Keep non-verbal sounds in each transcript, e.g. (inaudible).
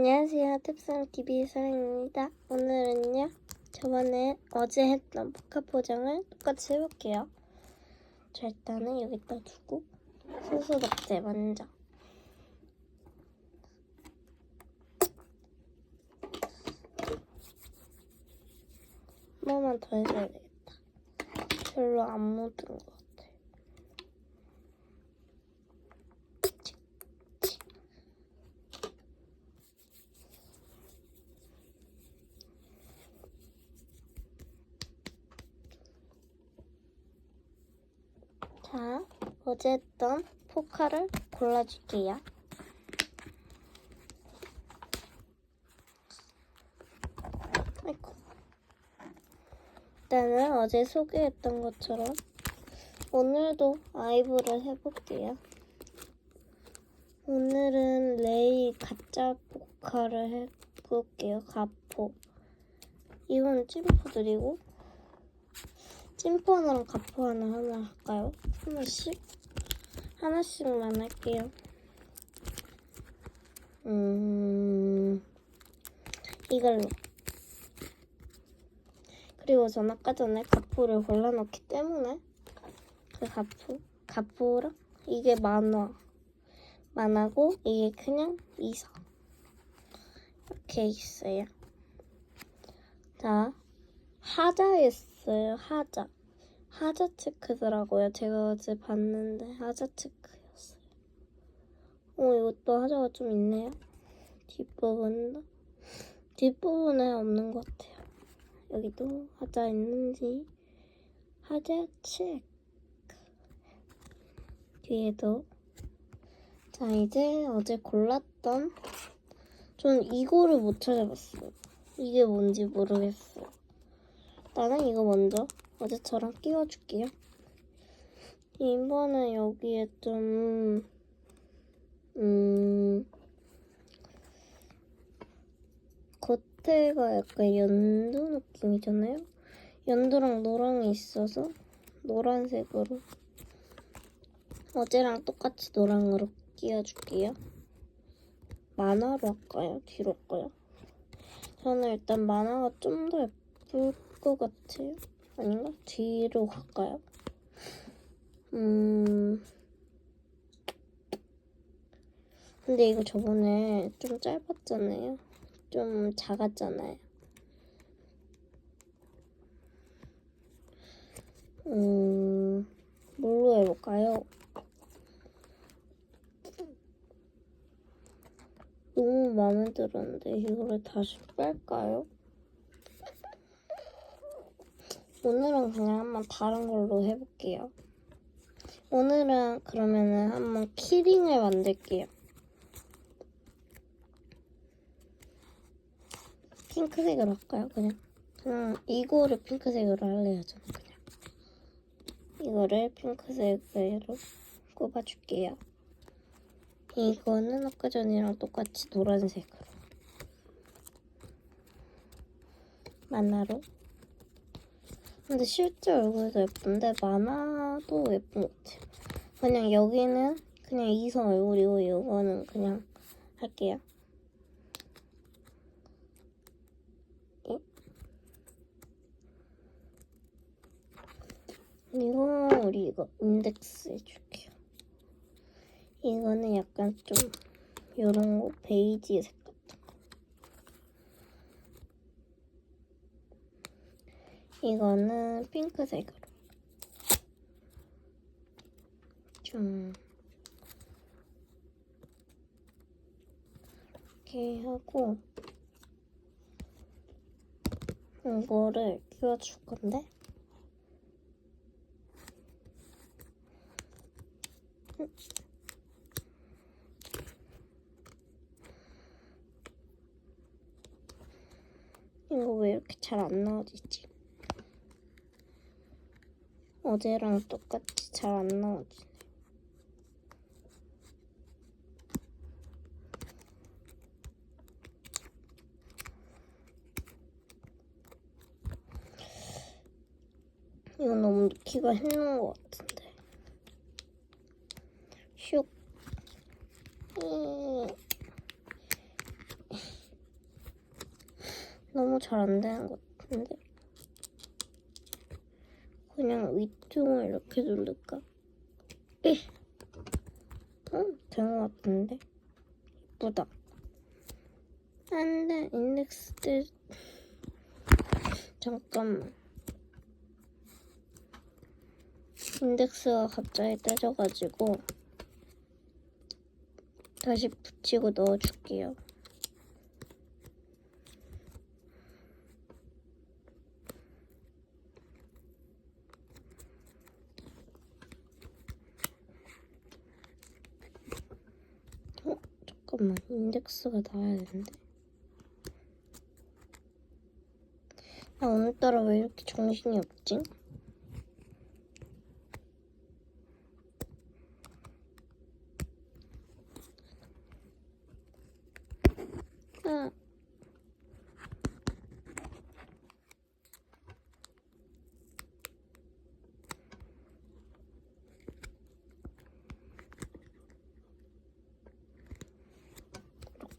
안녕하세요. 탭상TV 사랑입니다. 오늘은요, 저번에 어제 했던 포카 포장을 똑같이 해볼게요. 자, 일단은 여기다 두고, 소스덕제 먼저. 한 번만 더 해줘야 되겠다. 별로 안 묻은 것 자, 어제 했던 포카를 골라줄게요. 아이고. 일단은 어제 소개했던 것처럼 오늘도 아이브를 해볼게요. 오늘은 레이 가짜 포카를 해볼게요. 가포. 이건 찜포드리고 찜포 하나랑 가포 하나 하나 할까요? 하나씩? 하나씩만 할게요. 음, 이걸로. 그리고 전 아까 전에 가포를 골라놓기 때문에 그 가포, 가포랑 이게 만화. 만화고 이게 그냥 이사. 이렇게 있어요. 자, 하자였어 요. 하자. 하자 체크더라고요. 제가 어제 봤는데 하자 체크였어요. 어, 이것도 하자가 좀 있네요. 뒷부분도. 뒷부분에 없는 것 같아요. 여기도 하자 있는지. 하자 체크. 뒤에도. 자, 이제 어제 골랐던. 전 이거를 못 찾아봤어요. 이게 뭔지 모르겠어요. 나는 이거 먼저 어제처럼 끼워줄게요. 이번에 여기에 좀, 음, 겉에가 약간 연두 느낌이잖아요? 연두랑 노랑이 있어서 노란색으로 어제랑 똑같이 노랑으로 끼워줄게요. 만화로 할까요? 뒤로 할까요? 저는 일단 만화가 좀 더 예쁠 것 같아요. 아닌가? 뒤로 갈까요? 음. 근데 이거 저번에 좀 짧았잖아요. 좀 작았잖아요. 음, 뭘로 해볼까요? 너무 마음에 들었는데 이거를 다시 뺄까요? 오늘은 그냥 한번 다른 걸로 해볼게요. 오늘은 그러면은 한번 키링을 만들게요. 핑크색으로 할까요? 그냥 그냥 이거를 핑크색으로 할래요. 저는 그냥 이거를 핑크색으로 꼽아줄게요. 이거는 아까 전이랑 똑같이 노란색으로 만화로 근데 실제 얼굴도 예쁜데 만화도 예쁜 것 같아요. 그냥 여기는 그냥 이성 얼굴이고 이거는 그냥 할게요. 이- 이거 우리 이거 인덱스 해줄게요. 이거는 약간 좀 요런 거 베이지 색같은 거. 이거는 핑크색으로 좀 이렇게 하고 이거를 끼워줄 건데 이거 왜 이렇게 잘 안 나와지지? 어제랑 똑같이 잘 안 나와지네. 이거 너무 넣기가 힘든 것 같은데. 슉. 이. 너무 잘 안 되는 것 같은데. 그냥 위쪽을 이렇게 누를까? 에. 응, 된것 같은데. 예쁘다. 안 돼, 인덱스 때. 잠깐만. 인덱스가 갑자기 떼져가지고 다시 붙이고 넣어줄게요. 어? 잠깐만 인덱스가 나와야 되는데 아 오늘따라 왜 이렇게 정신이 없지? 아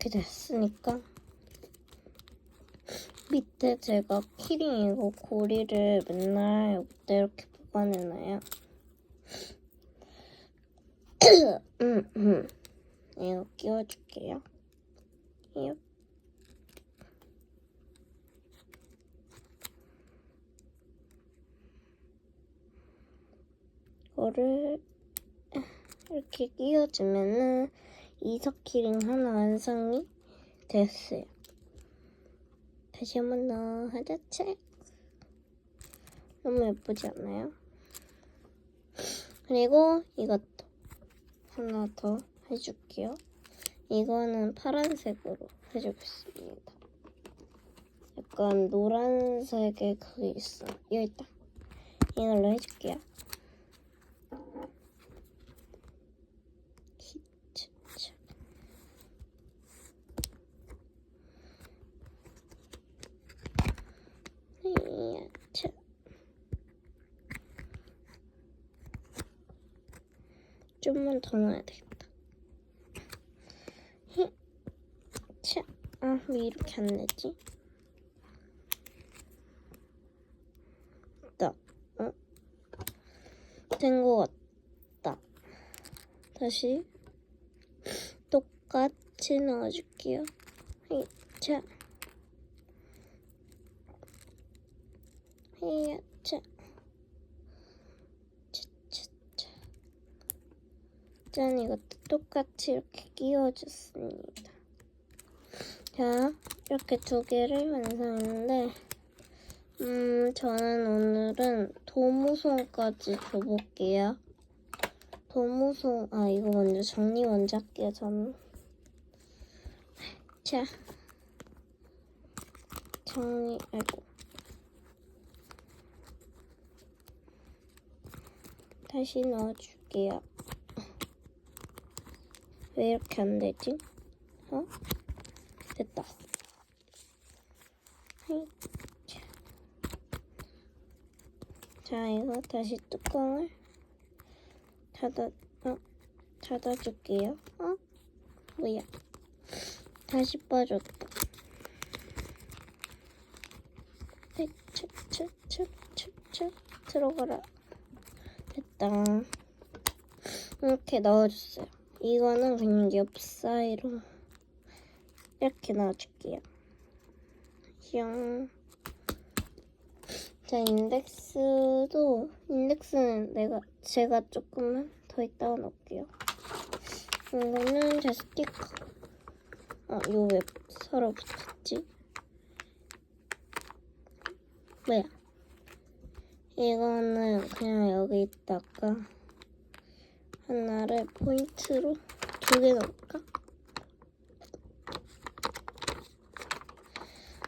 됐으니까 밑에 제가 키링 이거 고리를 맨날 여기다 이렇게 보관해놔요. (coughs) 음, 음. 이거 끼워줄게요. 이 이거를 이렇게 끼워주면은 이석 키링 하나 완성이 됐어요. 다시 한 번 더 하자 책 너무 예쁘지 않나요? 그리고 이것도 하나 더 해줄게요. 이거는 파란색으로 해주겠습니다. 약간 노란색의 그게 있어. 여기 있다. 이걸로 해줄게요. 히츠츠. 히츠. 좀만 더 넣어야 되겠다. 히, 차. 아, 왜 이렇게 안 되지? 됐다. 어? 된것 같다. 다시 똑같이 넣어줄게요. 히, 차. 히, 차. 짠, 이것도 똑같이 이렇게 끼워줬습니다. 자, 이렇게 두 개를 완성했는데, 음, 저는 오늘은 도무송까지 줘볼게요. 도무송, 아, 이거 먼저 정리 먼저 할게요, 저는. 자, 정리, 아이고. 다시 넣어줄게요. 왜 이렇게 안 되지? 어? 됐다. 자, 이거 다시 뚜껑을 닫아, 어, 닫아줄게요. 어? 뭐야? 다시 빠졌다. 척척척척척 들어가라. 됐다. 이렇게 넣어줬어요. 이거는 그냥 옆 사이로 이렇게 넣어줄게요. 뿅. 자, 인덱스도 인덱스는 내가 제가 조금만 더 이따가 넣을게요. 이거는 제 스티커. 아, 이거 왜 서로 붙었지? 뭐야? 이거는 그냥 여기 있다가 하나를 포인트로 두 개 넣을까?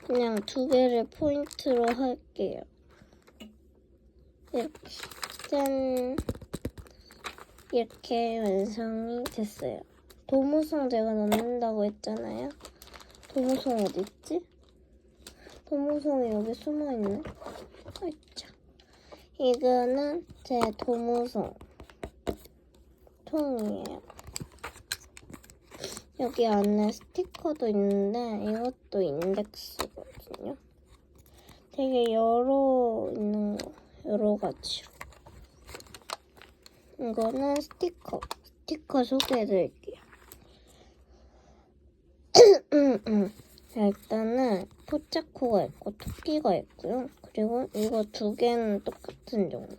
그냥 두 개를 포인트로 할게요. 이렇게 짠 이렇게 완성이 됐어요. 도무송 제가 넣는다고 했잖아요. 도무송 어디 있지? 도무송이 여기 숨어 있네. 아이차. 이거는 제 도무송 통이에요. 여기 안에 스티커도 있는데 이것도 인덱스거든요. 되게 여러 있는 거 여러 가지로 이거는 스티커 스티커 소개해드릴게요 (clears throat) 자, 일단은 포차코가 있고 토끼가 있고요 그리고 이거 두 개는 똑같은 종류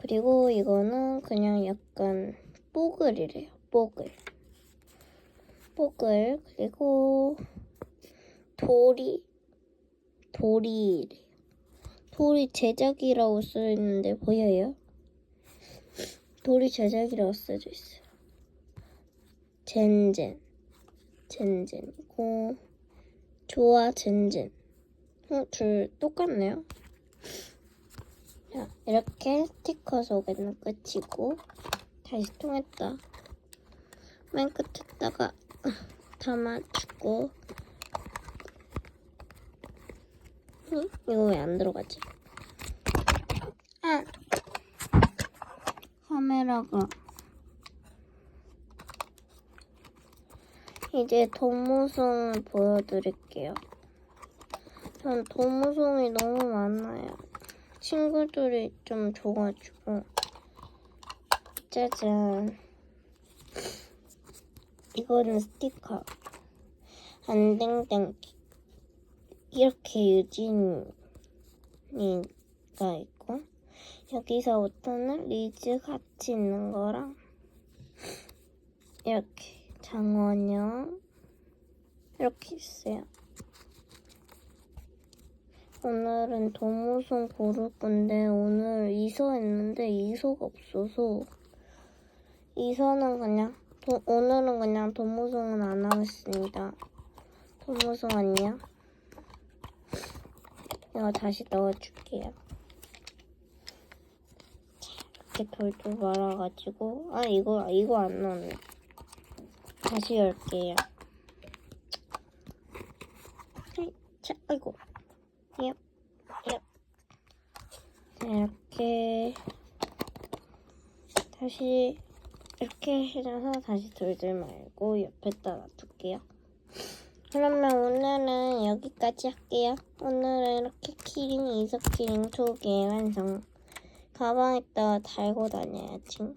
그리고 이거는 그냥 약간 뽀글이래요 뽀글. 뽀글 그리고 도리 도리래요. 도리 제작이라고 써있는데 보여요? 도리 제작이라고 써져 있어요. 젠젠 젠젠이고 좋아 젠젠. 어, 둘 똑같네요 자 이렇게 스티커 소개는 끝이고 다시 통했다 맨 끝에다가 담아주고 응? 이거 왜 안 들어가지? 아 카메라가 이제 도무송을 보여드릴게요. 전 도무송이 너무 많아요. 친구들이 좀 줘가지고. 짜잔. 이거는 스티커. 안댕댕. 이렇게 유진이가 있고 여기서부터는 리즈 같이 있는 거랑 이렇게 장원영 이렇게 있어요. 오늘은 도무송 고를 건데 오늘 이서 했는데 이서가 없어서 이서는 그냥 도- 오늘은 그냥 도무송은 안 하겠습니다. 도무송 안녕. 이거 다시 넣어줄게요. 이렇게 돌돌 말아가지고 아 이거 이거 안 넣었네. 다시 열게요. 자, 아이고. 얍, 얍. 자, 이렇게 다시 이렇게 해줘서 다시 돌들 말고 옆에다 놔둘게요. 그러면 오늘은 여기까지 할게요. 오늘은 이렇게 키링, 이석 키링 두 개 완성. 가방에다가 달고 다녀야지.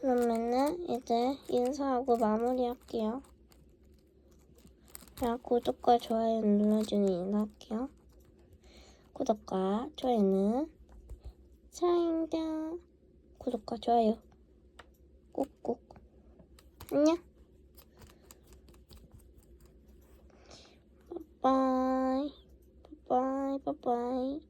그러면은 이제 인사하고 마무리할게요. 자, 구독과 좋아요 눌러주는 인사할게요. 구독과 좋아요는 사랑입니다. 구독과 좋아요 꾹꾹. 안녕. 빠이, 빠이.